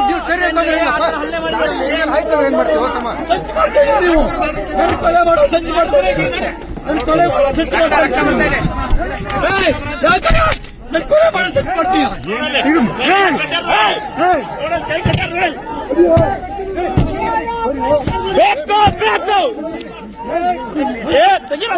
ನೀವು ಸರಿ ಆಯ್ತು ಏನ್ ಮಾಡ್ತೀವಿ ಸಮ ಸಂಚು ಮಾಡ್ತೀವಿ ನೀವು ನನ್ನ ಕೊಲೆ ಮಾಡೋ ಸಂಚು ಮಾಡ್ತಾರೆ ನನ್ನ ಕೊಲೆ ಮಾಡೋ ಸಂಚು ಮಾಡ್ತಾರೆ ನನ್ನ ಕೊಲೆ ಮಾಡೋ ಸಂಚು ಮಾಡ್ತೀವಿ ಬೇಕು ಬೇಕು ಏ ತೆಗಿರೋ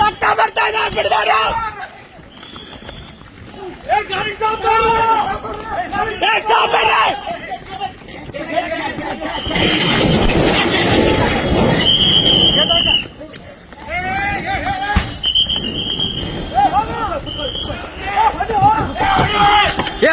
ರಕ್ತ ಬರ್ತಾ ಇದೆ ಬಿಡಬೇಡ ಏ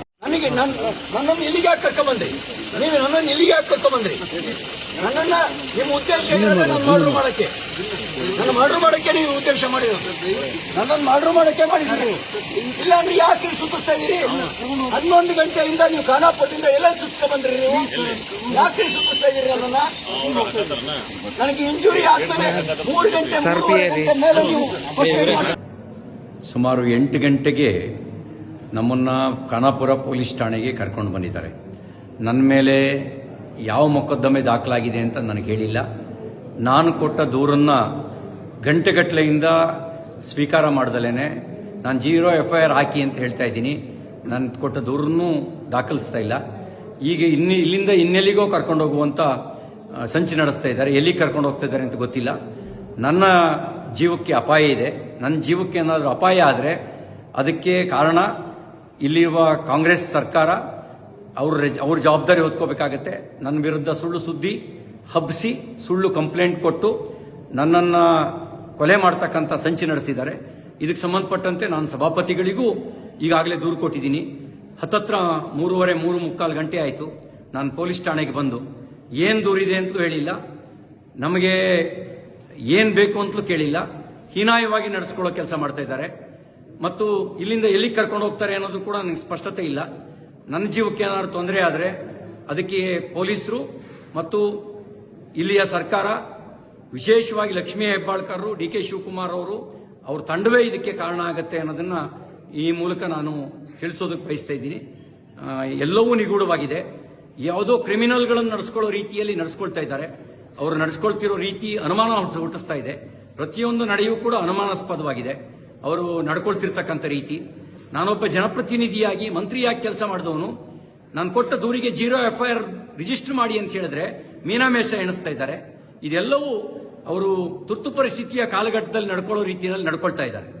ದಯವಿಟ್ಟು ನನ್ನ, ನನ್ನನ್ನು ಇಲ್ಲಿಗೆ ಯಾಕೆ ಕರ್ಕೊಂಬಂದ್ರಿ ನೀವು ನನ್ನನ್ನು ಇಲ್ಲಿಗೆ ಯಾಕೆ ಕರ್ಕೊಂಬಂದ್ರಿ ನನ್ನನ್ನ ನಿಮ್ಮ ಉದ್ದೇಶ ಏನಂದ್ರೆ ನನ್ನ ಮಾಡಕ್ಕೆ. ನನ್ನ ಮರ್ಡರ್ ಮಾಡಕ್ಕೆ ನೀವು ಉದ್ದೇಶ ಮಾಡಿದ್ರು ನನ್ನನ್ನು ಮರ್ಡರ್ ಮಾಡಕ್ಕೆ ಮಾಡಿದ್ರಿ ಇಲ್ಲ ಅಂದ್ರೆ ಯಾಕೆ ಸುತ್ತಿಸ್ತಾ ಇದ್ರಿ ಹನ್ನೊಂದು ಗಂಟೆಯಿಂದ ನೀವು ಖಾನಾಪುರದಿಂದ ಎಲ್ಲ ಸುತ್ತಿಸ್ಕೊಂಡ್ ಬಂದ್ರಿ ನೀವು? ಯಾಕೆ ಸುತ್ತಿಸ್ತಾ ಇದ್ರಿ ನನ್ನನ್ನ? ನನಗೆ ಇಂಜುರಿ ಆದ್ಮೇಲೆ ಮೂರು ಗಂಟೆ ಮೇಲೆ ನೀವು. ಸುಮಾರು ಎಂಟು ಗಂಟೆಗೆ ನಮ್ಮನ್ನು ಖಾನಾಪುರ ಪೊಲೀಸ್ ಠಾಣೆಗೆ ಕರ್ಕೊಂಡು ಬಂದಿದ್ದಾರೆ. ನನ್ನ ಮೇಲೆ ಯಾವ ಮೊಕದ್ದಮೆ ದಾಖಲಾಗಿದೆ ಅಂತ ನನಗೆ ಹೇಳಿಲ್ಲ. ನಾನು ಕೊಟ್ಟ ದೂರನ್ನು ಗಂಟೆಗಟ್ಟಲೆಯಿಂದ ಸ್ವೀಕಾರ ಮಾಡ್ದಲೇ ನಾನು ಜೀರೋ ಎಫ್ ಐ ಆರ್ ಹಾಕಿ ಅಂತ ಹೇಳ್ತಾ ಇದ್ದೀನಿ. ನಾನು ಕೊಟ್ಟ ದೂರನ್ನು ದಾಖಲಿಸ್ತಾ ಇಲ್ಲ. ಈಗ ಇನ್ನು ಇಲ್ಲಿಂದ ಇನ್ನೆಲ್ಲಿಗೋ ಕರ್ಕೊಂಡು ಹೋಗುವಂತ ಸಂಚು ನಡೆಸ್ತಾ ಇದ್ದಾರೆ. ಎಲ್ಲಿ ಕರ್ಕೊಂಡು ಹೋಗ್ತಾ ಇದ್ದಾರೆ ಅಂತ ಗೊತ್ತಿಲ್ಲ. ನನ್ನ ಜೀವಕ್ಕೆ ಅಪಾಯ ಇದೆ. ನನ್ನ ಜೀವಕ್ಕೆ ಏನಾದರೂ ಅಪಾಯ ಆದರೆ ಅದಕ್ಕೆ ಕಾರಣ ಇಲ್ಲಿರುವ ಕಾಂಗ್ರೆಸ್ ಸರ್ಕಾರ ಅವ್ರ ಅವ್ರ ಜವಾಬ್ದಾರಿ ಹೊತ್ಕೋಬೇಕಾಗತ್ತೆ. ನನ್ನ ವಿರುದ್ಧ ಸುಳ್ಳು ಸುದ್ದಿ ಹಬ್ಬಿಸಿ ಸುಳ್ಳು ಕಂಪ್ಲೇಂಟ್ ಕೊಟ್ಟು ನನ್ನನ್ನು ಕೊಲೆ ಮಾಡ್ತಕ್ಕಂಥ ಸಂಚು ನಡೆಸಿದ್ದಾರೆ. ಇದಕ್ಕೆ ಸಂಬಂಧಪಟ್ಟಂತೆ ನಾನು ಸಭಾಪತಿಗಳಿಗೂ ಈಗಾಗಲೇ ದೂರು ಕೊಟ್ಟಿದ್ದೀನಿ. ಹತ್ತತ್ರ ಮೂರುವರೆ, ಮೂರು ಮುಕ್ಕಾಲು ಗಂಟೆ ಆಯಿತು. ನಾನು ಪೊಲೀಸ್ ಠಾಣೆಗೆ ಬಂದು, ಏನು ದೂರಿದೆ ಅಂತಲೂ ಹೇಳಿಲ್ಲ. ನಮಗೆ ಏನು ಬೇಕು ಅಂತಲೂ ಕೇಳಿಲ್ಲ. ಹೀನಾಯವಾಗಿ ನಡೆಸ್ಕೊಳ್ಳೋ ಕೆಲಸ ಮಾಡ್ತಾ ಮತ್ತು ಇಲ್ಲಿಂದ ಎಲ್ಲಿಗೆ ಕರ್ಕೊಂಡು ಹೋಗ್ತಾರೆ ಅನ್ನೋದು ಕೂಡ ನನಗೆ ಸ್ಪಷ್ಟತೆ ಇಲ್ಲ. ನನ್ನ ಜೀವಕ್ಕೆ ಏನಾದ್ರು ತೊಂದರೆ ಆದರೆ ಅದಕ್ಕೆ ಪೊಲೀಸರು ಮತ್ತು ಇಲ್ಲಿಯ ಸರ್ಕಾರ, ವಿಶೇಷವಾಗಿ ಲಕ್ಷ್ಮೀ ಹೆಬ್ಬಾಳ್ಕರ್ ಡಿ ಕೆ ಶಿವಕುಮಾರ್ ಅವರು, ಅವ್ರ ತಂಡವೇ ಇದಕ್ಕೆ ಕಾರಣ ಆಗುತ್ತೆ ಅನ್ನೋದನ್ನ ಈ ಮೂಲಕ ನಾನು ತಿಳಿಸೋದಕ್ಕೆ ಬಯಸ್ತಾ ಇದ್ದೀನಿ. ಎಲ್ಲವೂ ನಿಗೂಢವಾಗಿದೆ. ಯಾವುದೋ ಕ್ರಿಮಿನಲ್ಗಳನ್ನು ನಡೆಸ್ಕೊಳ್ಳೋ ರೀತಿಯಲ್ಲಿ ನಡೆಸ್ಕೊಳ್ತಾ ಇದ್ದಾರೆ. ಅವರು ನಡೆಸ್ಕೊಳ್ತಿರೋ ರೀತಿ ಅನುಮಾನ ಹುಟ್ಟ- ಹುಟ್ಟಿಸ್ತಾ ಇದೆ. ಪ್ರತಿಯೊಂದು ನಡೆಯೂ ಕೂಡ ಅನುಮಾನಾಸ್ಪದವಾಗಿದೆ. ಅವರು ನಡ್ಕೊಳ್ತಿರ್ತಕ್ಕಂಥ ರೀತಿ. ನಾನೊಬ್ಬ ಜನಪ್ರತಿನಿಧಿಯಾಗಿ ಮಂತ್ರಿಯಾಗಿ ಕೆಲಸ ಮಾಡಿದವನು. ನಾನು ಕೊಟ್ಟ ದೂರಿಗೆ zero F I R register ಮಾಡಿ ಅಂತ ಹೇಳಿದ್ರೆ ಮೀನಾಮೇಷ ಎಣಿಸ್ತಾ ಇದ್ದಾರೆ. ಇದೆಲ್ಲವೂ ಅವರು ತುರ್ತು ಪರಿಸ್ಥಿತಿಯ ಕಾಲಘಟ್ಟದಲ್ಲಿ ನಡ್ಕೊಳ್ಳೋ ರೀತಿಯಲ್ಲಿ ನಡ್ಕೊಳ್ತಾ ಇದ್ದಾರೆ.